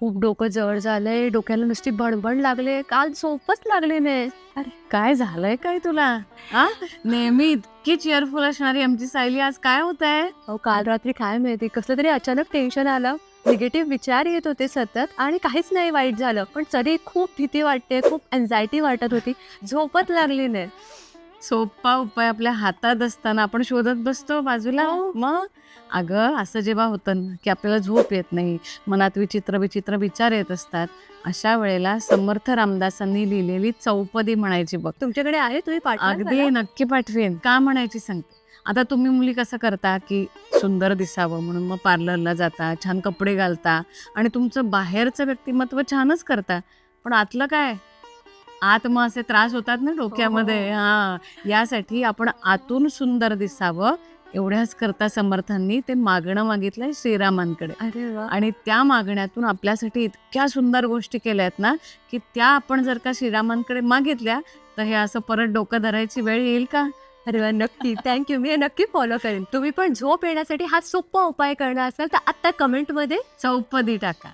खूप डोकं जड झालंय डोक्याला नुसती भणभण लागले काल झोपच लागले नाही. अरे. काय झालंय काय तुला? आ? नेहमी इतकी चेअरफुल असणारी आमची सायली आज काय होत आहे अहो काल रात्री काय माहिती कसलं तरी अचानक टेन्शन आलं. निगेटिव्ह विचार येत होते सतत आणि काहीच नाही वाईट झालं. पण तरी खूप भीती वाटते खूप अँझायटी वाटत होती. झोपच लागली नाही. सोपा उपाय आपल्या हातात असताना आपण शोधत बसतो बाजूला. हो. मग? अगं असं जेव्हा होतं ना की आपल्याला झोप येत नाही मनात विचित्र विचित्र विचार येत असतात अशा वेळेला समर्थ रामदासांनी लिहिलेली चौपदी म्हणायची बघ. तुमच्याकडे आहे? तुम्ही अगदी नक्की पाठवेन. का म्हणायची सांगते? आता तुम्ही मुली कसं करता की सुंदर दिसावं म्हणून मग पार्लरला जाता छान कपडे घालता आणि तुमचं बाहेरचं व्यक्तिमत्व छानच करता. पण आतलं काय? आत मग असे त्रास होतात ना डोक्यामध्ये. हा. यासाठी आपण आतून सुंदर दिसावं. एवढ्याच करता समर्थांनी ते मागणं मागितलंय श्रीरामांकडे. अरे आणि त्या मागण्यातून आपल्यासाठी इतक्या सुंदर गोष्टी केल्या आहेत ना की त्या आपण जर का श्रीरामांकडे मागितल्या तर हे असं परत डोकं धरायची वेळ येईल का? अरे वा नक्की. थँक्यू मी हे नक्की फॉलो करेन. तुम्ही पण झोप येण्यासाठी हा सोपा उपाय करणार असाल तर आत्ता कमेंटमध्ये चौपदी टाका.